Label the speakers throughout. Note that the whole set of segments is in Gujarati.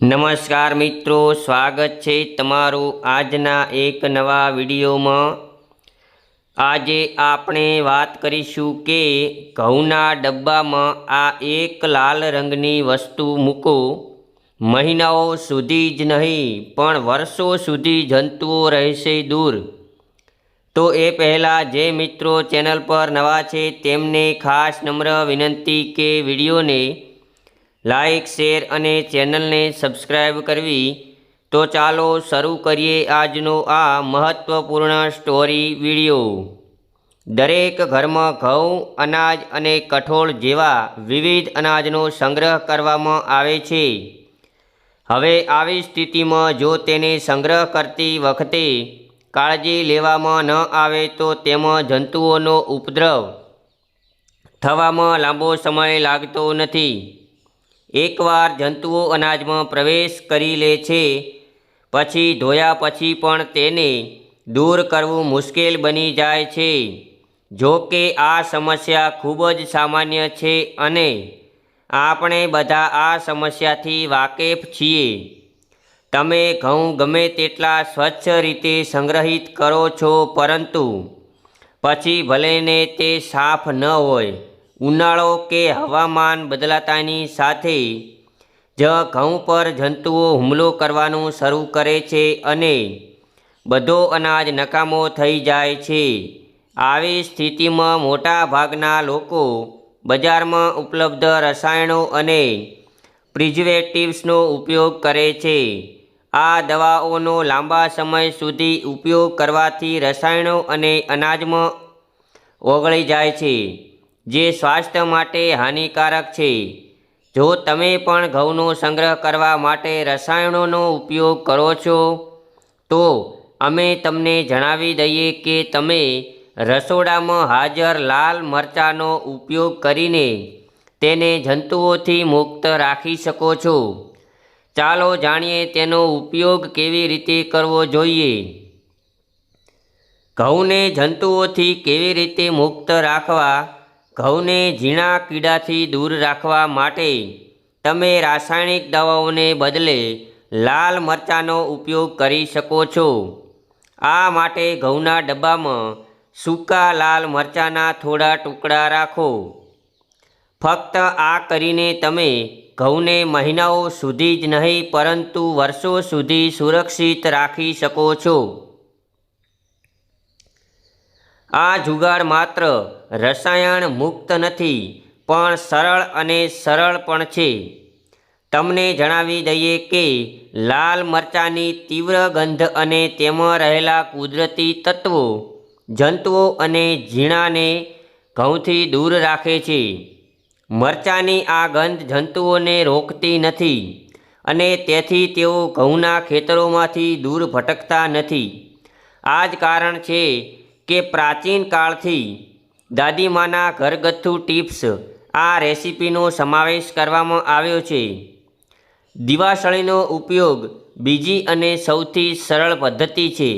Speaker 1: નમસ્કાર મિત્રો, સ્વાગત છે તમારું આજના એક નવા વિડીયોમાં. આજે આપણે વાત કરીશું કે ઘઉંના ડબ્બામાં આ એક લાલ રંગની વસ્તુ મૂકો. મહિનાઓ સુધી જ નહીં, પણ વર્ષો સુધી જંતુઓ રહેશે દૂર. તો એ પહેલાં જે મિત્રો ચેનલ પર નવા છે તેમને ખાસ નમ્ર વિનંતી કે વિડીયોને લાઈક, શેર અને ચેનલને સબસ્ક્રાઈબ કરવી. તો ચાલો શરૂ કરીએ આજનો આ મહત્ત્વપૂર્ણ સ્ટોરી વીડિયો. દરેક ઘરમાં ઘઉં, અનાજ અને કઠોળ જેવા વિવિધ અનાજનો સંગ્રહ કરવામાં આવે છે. હવે આવી સ્થિતિમાં જો તેને સંગ્રહ કરતી વખતે કાળજી લેવામાં ન આવે તો તેમાં જંતુઓનો ઉપદ્રવ થવામાં લાંબો સમય લાગતો નથી. એકવાર જંતુઓ અનાજમાં પ્રવેશ કરી લે છે, પછી ધોયા પછી પણ તેને દૂર કરવું મુશ્કેલ બની જાય છે. જો કે આ સમસ્યા ખૂબ જ સામાન્ય છે અને આપણે બધા આ સમસ્યાથી વાકેફ છીએ. તમે ઘઉં ગમે તેટલા સ્વચ્છ રીતે સંગ્રહિત કરો છો, પરંતુ પછી ભલેને તે સાફ ન હોય ઉનાળો કે હવામાન બદલાતાની સાથે જ ઘઉં પર જંતુઓ હુમલો કરવાનું શરૂ કરે છે અને બધો અનાજ નકામો થઈ જાય છે. આવી સ્થિતિમાં મોટા ભાગના લોકો બજારમાં ઉપલબ્ધ રસાયણો અને પ્રિઝર્વેટિવ્સનો ઉપયોગ કરે છે. આ દવાઓનો લાંબા સમય સુધી ઉપયોગ કરવાથી રસાયણો અને અનાજમાં ઓગળી જાય છે. જે સ્વાસ્થ્ય માટે હાનિકારક છે. જો તમે પણ ઘઉંનો સંગ્રહ કરવા માટે રસાયણોનો ઉપયોગ કરો છો, તો અમે તમને જણાવી દઈએ કે તમે રસોડામાં હાજર લાલ મરચાંનો ઉપયોગ કરીને તેને જંતુઓથી મુક્ત રાખી શકો છો. ચાલો જાણીએ તેનો ઉપયોગ કેવી રીતે કરવો જોઈએ. ઘઉંને જંતુઓથી કેવી રીતે મુક્ત રાખવા ઘઉંને ઝીણા કીડાથી દૂર રાખવા માટે તમે રાસાયણિક દવાઓને બદલે લાલ મરચાંનો ઉપયોગ કરી શકો છો. આ માટે ઘઉંના ડબ્બામાં સૂકા લાલ મરચાંના થોડા ટુકડા રાખો. ફક્ત આ કરીને તમે ઘઉંને મહિનાઓ સુધી જ નહીં, પરંતુ વર્ષો સુધી સુરક્ષિત રાખી શકો છો. આ જુગાડ માત્ર રસાયણ મુક્ત નથી, પણ સરળ અને સરળ પણ છે. તમને જણાવી દઈએ કે લાલ મરચાંની તીવ્ર ગંધ અને તેમાં રહેલા કુદરતી તત્વો જંતુઓ અને ઝીણાને ઘઉંથી દૂર રાખે છે. મરચાંની આ ગંધ જંતુઓને રોકતી નથી અને તેથી તેઓ ઘઉંના ખેતરોમાંથી દૂર ભટકતા નથી. આ જ કારણ છે કે પ્રાચીન કાળથી દાદીમાના ઘરગથ્થુ ટિપ્સ આ રેસીપીનો સમાવેશ કરવામાં આવ્યો છે. દિવાસળીનો ઉપયોગ બીજી અને સૌથી સરળ પદ્ધતિ છે.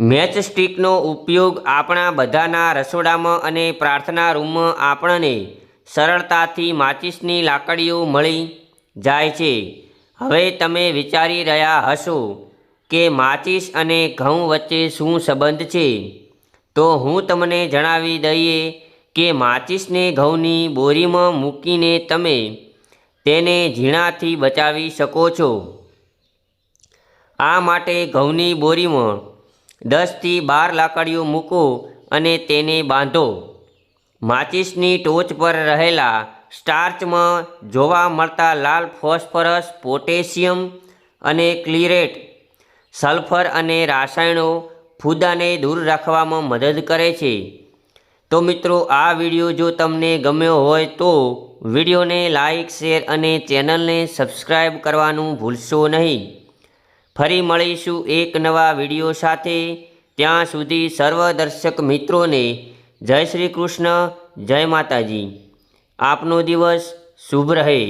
Speaker 1: મેચ સ્ટીકનો ઉપયોગ આપણા બધાના રસોડામાં અને પ્રાર્થના રૂમમાં આપણને સરળતાથી માચિસની લાકડીઓ મળી જાય છે. હવે તમે વિચારી રહ્યા હશો કે માચિસ અને ઘઉં વચ્ચે શું સંબંધ છે? તો હું તમને જણાવી દઈએ કે માચિસને ઘઉંની બોરીમાં મૂકીને તમે તેને ઝીણાથી બચાવી શકો છો. આ માટે ઘઉંની બોરીમાં દસથી બાર લાકડીઓ મૂકો અને તેને બાંધો. માચિસની ટોચ પર રહેલા સ્ટાર્ચમાં જોવા મળતા લાલ ફોસ્ફરસ, પોટેશિયમ અને ક્લિરેટ સલ્ફર અને રાસાયણો ફૂદાને દૂર રાખવામાં મદદ કરે છે. તો મિત્રો, આ વીડિયો જો તમને ગમ્યો હોય તો વિડીયોને લાઇક શેર અને ચેનલને સબસ્ક્રાઈબ કરવાનું ભૂલશો નહીં. ફરી મળીશું એક નવા વીડિયો સાથે. ત્યાં સુધી સર્વ દર્શક મિત્રોને જય શ્રી કૃષ્ણ, જય માતાજી. આપનો દિવસ શુભ રહે.